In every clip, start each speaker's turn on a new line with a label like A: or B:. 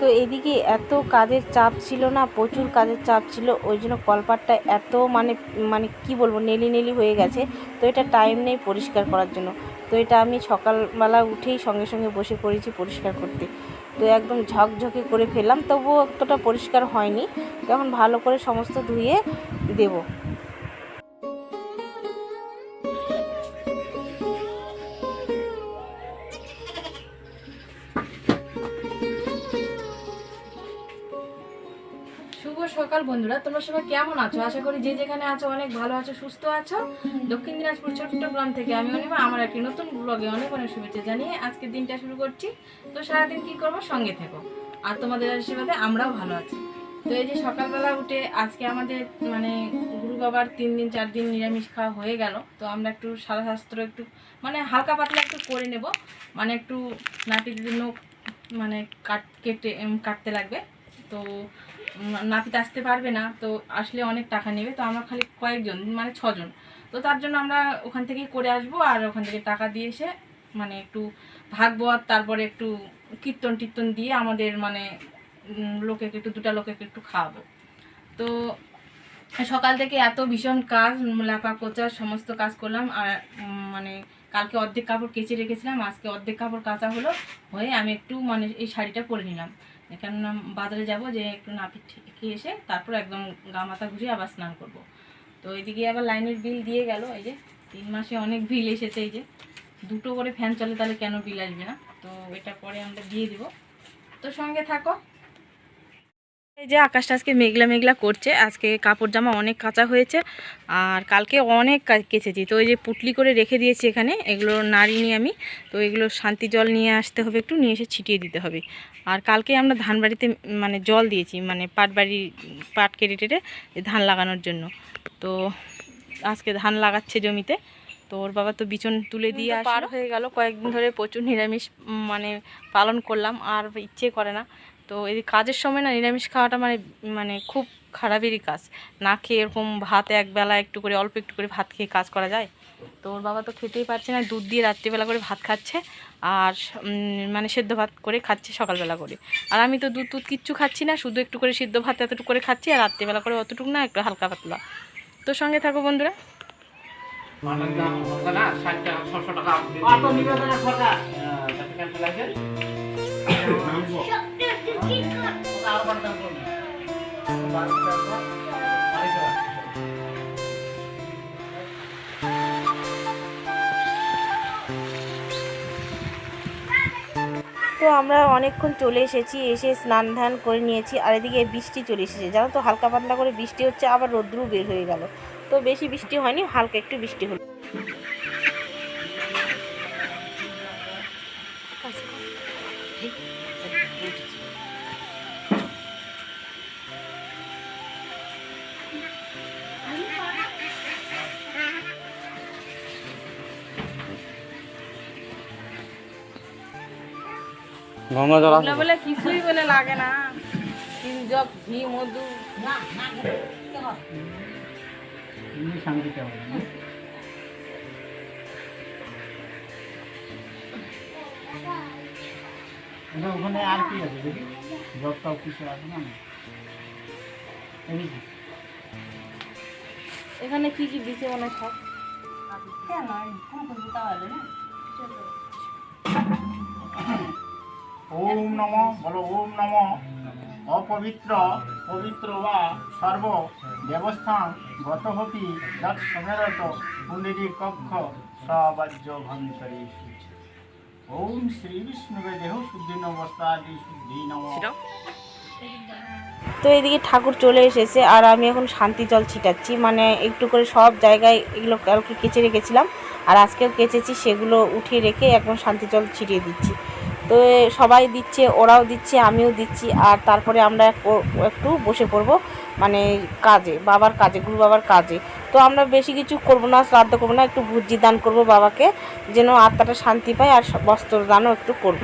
A: তো এদিকে এত কাজের চাপ ছিল না, প্রচুর কাজের চাপ ছিল, ওই জন্য কলপাটটা এত মানে মানে কি বলব, নেলি নেলি হয়ে গেছে। তো এটা টাইম নেই পরিষ্কার করার জন্য। তো এটা আমি সকালবেলা উঠেই সঙ্গে সঙ্গে বসে পড়েছি পরিষ্কার করতে। তো একদম ঝকঝকে করে ফেললাম, তবুও অতটা পরিষ্কার হয়নি। তখন ভালো করে সমস্ত ধুয়ে দেবো।
B: শুভ সকাল বন্ধুরা, তোমরা সবাই কেমন আছো? আশা করি যে যেখানে আছো অনেক ভালো আছো, সুস্থ আছো। দক্ষিণ দিনাজপুর চট্টগ্রাম থেকে আমি অনিমা, আমার একটি নতুন ব্লগে অনেক অনেক শুভেচ্ছা জানিয়ে আজকের দিনটা শুরু করছি। তো সারাদিন কি করব? সঙ্গে থেকো। আর তোমাদের আশীর্বাদে আমরাও ভালো আছি। তো এই যে সকালবেলা উঠে আজকে আমাদের মানে গুরু বাবার তিন দিন, চার দিন নিরামিষ খাওয়া হয়ে গেল। তো আমরা একটু সারা শাস্ত্র একটু মানে হালকা পাতলা একটু করে নেব। মানে একটু নাপিতের জন্য মানে কাট, কেটে কাটতে লাগবে। তো নাপিত আসতে পারবে না, তো আসলে অনেক টাকা নেবে, তো আমরা খালি কয়েকজন মানে ছজন। তো তার জন্য আমরা ওখান থেকেই করে আসব, আর ওখান থেকে টাকা দিয়ে এসে মানে একটু ভাগবত তারপরে একটু কীর্তন টীর্তন দিয়ে আমাদের মানে লোকেকে একটু, দুটা লোকেকে একটু খাওয়াবো। তো সকাল থেকে এত ভীষণ কাজ লাপা কোচা, সমস্ত কাজ করলাম, আর মানে কালকে অর্ধেক কাপড় কেচে রেখেছিলাম, আজকে অর্ধেক কাপড় কাচা হলো, হয়ে আমি একটু মানে এই শাড়িটা পরে নিলাম। কেননা বাজারে যাব যে একটু নাপিত খেয়ে এসে তারপর একদম গা মাথা ঘুরিয়ে আবার স্নান করব। তো এদিকে আবার লাইনের বিল দিয়ে গেল, এই যে তিন মাসে অনেক বিল এসেছে, এই যে দুটো করে ফ্যান চলে তাহলে কেন বিল আসবে না? তো এটা পরে আমরা দিয়ে দিব। তো সঙ্গে থাকো। এই যে আকাশটা আজকে মেঘলা মেঘলা করছে আজকে কাপড় জামা অনেক কাঁচা হয়েছে আর কালকে অনেক কেচেছি। তো ওই যে পুটলি করে রেখে দিয়েছি এখানে এগুলো নাড়িনি আমি তো এগুলো শান্তি জল নিয়ে আসতে হবে একটু নিয়ে এসে ছিটিয়ে দিতে হবে। আর কালকে আমরা ধান বাড়িতে মানে জল দিয়েছি মানে পাট বাড়ি পাট কেটে টেটে ধান লাগানোর জন্য। তো আজকে ধান লাগাচ্ছে জমিতে তো ওর বাবা তো বিচন তুলে দিয়ে পার হয়ে গেল কয়েকদিন ধরে প্রচুর নিরামিষ মানে পালন করলাম আর ইচ্ছে করে না। তো এই কাজের সময় না নিরামিষ খাওয়াটা মানে মানে খুব খারাপেরই কাজ। না খেয়ে এরকম ভাত একবেলা একটু করে অল্প একটু করে ভাত খেয়ে কাজ করা যায়। তো ওর বাবা তো খেতেই পারছে না দুধ দিয়ে রাত্রিবেলা করে ভাত খাচ্ছে আর মানে সেদ্ধ ভাত করে খাচ্ছে সকালবেলা করে। আর আমি তো দুধ টুধ কিচ্ছু খাচ্ছি না শুধু একটু করে সিদ্ধ ভাত এতটুকু করে খাচ্ছি আর রাত্রিবেলা করে অতটুকু না একটু হালকা পাতলা। তো সঙ্গে থাকো বন্ধুরা।
C: টাকা ছশো টাকা।
A: তো আমরা অনেকক্ষণ চলে এসেছি এসে স্নান ধান করে নিয়েছি আর এদিকে বৃষ্টি চলে এসেছে জানো তো হালকা পাতলা করে বৃষ্টি হচ্ছে আবার রোদ্রু বের হয়ে গেল তো বেশি বৃষ্টি হয়নি হালকা একটু বৃষ্টি হলো
C: গঙ্গা জল
B: বলে কিছুই বলে লাগে না। তিন জগ ঘি মধু।
C: না? ওখানে আর কি আছে দেখি? জব টব কিছু আছে না।
B: এখানে কি কি দিছে মনে হয় সব?
C: ওম নম বলো ওম নম। অপবিত্র পবিত্র বা সর্ব ব্যবস্থান গত হপি যৎ সমেরত পুণ্ডিরি কক্ষ সবাজ্য ভন্তরী ওম শ্রী বিষ্ণুবে দেহ শুদ্ধি নমস্তাদি শুদ্ধি নম।
A: তো এদিকে ঠাকুর চলে এসেছে আর আমি এখন শান্তি জল ছিটাচ্ছি। মানে একটু করে সব জায়গায় এগুলো কালকে কেচে রেখেছিলাম আর আজকেও কেচেছি সেগুলো উঠিয়ে রেখে এখন শান্তি জল ছিটিয়ে দিচ্ছি। তো সবাই দিচ্ছে ওরাও দিচ্ছে আমিও দিচ্ছি আর তারপরে আমরা এক- একটু বসে পড়ব মানে কাজে বাবার কাজে গুরু বাবার কাজে। তো আমরা বেশি কিছু করব না শ্রাদ্ধ করব না একটু ভুজি দান করব বাবাকে যেন আত্মাটা শান্তি পায় আর বস্ত্র দানও একটু করব।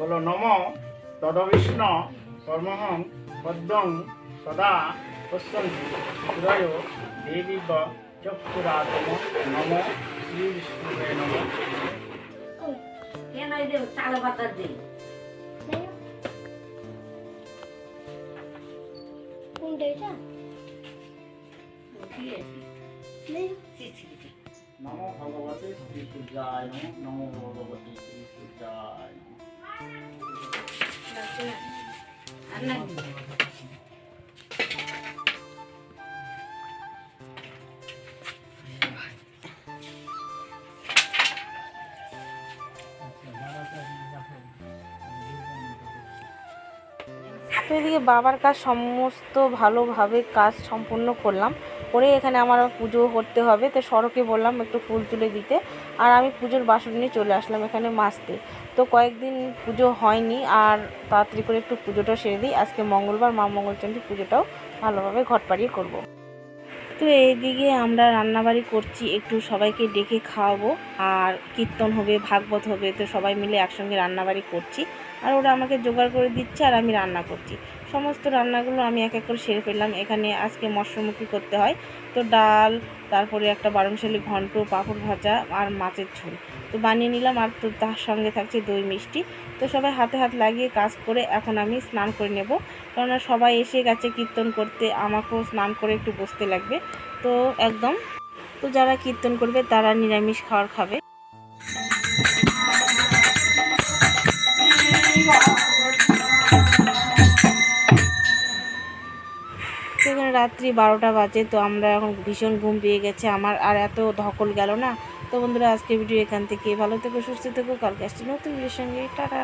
C: বলো নম তদবিষ্ণ কর্মহং পদ্মং সদা পশ্যন্তি হৃদয় দেবী চক্ষুরাতম নম শ্রী বিষ্ণুবে নম
D: নয় যে চালা পাতা দিই
C: নমো ভগবতে শ্রী সূর্যায় নমো নমো ভগবতে শ্রী সূর্যায়
D: আর
A: তো এদিকে বাবার কাজ সমস্ত ভালোভাবে কাজ সম্পূর্ণ করলাম। করে এখানে আমার পুজো করতে হবে। তো সড়কে বললাম একটু ফুল তুলে দিতে। আর আমি পুজোর বাসন নিয়ে চলে আসলাম এখানে মাসতে তো কয়েকদিন পুজো হয়নি আর তাড়াতাড়ি করে একটু পুজোটা সেরে দিই। আজকে মঙ্গলবার মা মঙ্গলচণ্ডী পুজোটাও ভালোভাবে ঘট পাড়িয়ে করব। তো এইদিকে আমরা রান্নাবাড়ি করছি, একটু সবাইকে ডেকে খাওয়াবো। আর কীর্তন হবে, ভাগবত হবে, তো সবাই মিলে একসঙ্গে রান্নাবাড়ি করছি। আর ওরা আমাকে জোগাড় করে দিচ্ছে আর আমি রান্না করছি। সমস্ত রান্নাগুলো আমি এক এক করে সেরে ফেললাম। এখানে আজকে মৎস্যমুখী করতে হয়। তো ডাল, তারপরে একটা বারমশালি ঘন্ট, পাঁপড় ভাজা আর মাছের ঝোল। তো বানিয়ে নিলাম আর তো তার সঙ্গে থাকছে দই মিষ্টি। তো সবাই হাতে হাত লাগিয়ে কাজ করে এখন আমি স্নান করে নেব। কেননা সবাই এসে গেছে কীর্তন করতে। আমাকেও স্নান করে একটু বসতে লাগবে। তো একদম। তো যারা কীর্তন করবে তারা নিরামিষ খাওয়ার খাবে। রাত্রি বারোটা বাজে, তো আমরা এখন ভীষণ ঘুম পেয়ে গেছে। আমার আর এত ধকল গেল না। তো বন্ধুরা আজকে ভিডিও এখান থেকে ভালো থেকো, সুস্থ থেকো। কালকে আসছি নতুন ভিডিওর সঙ্গে। টাটা।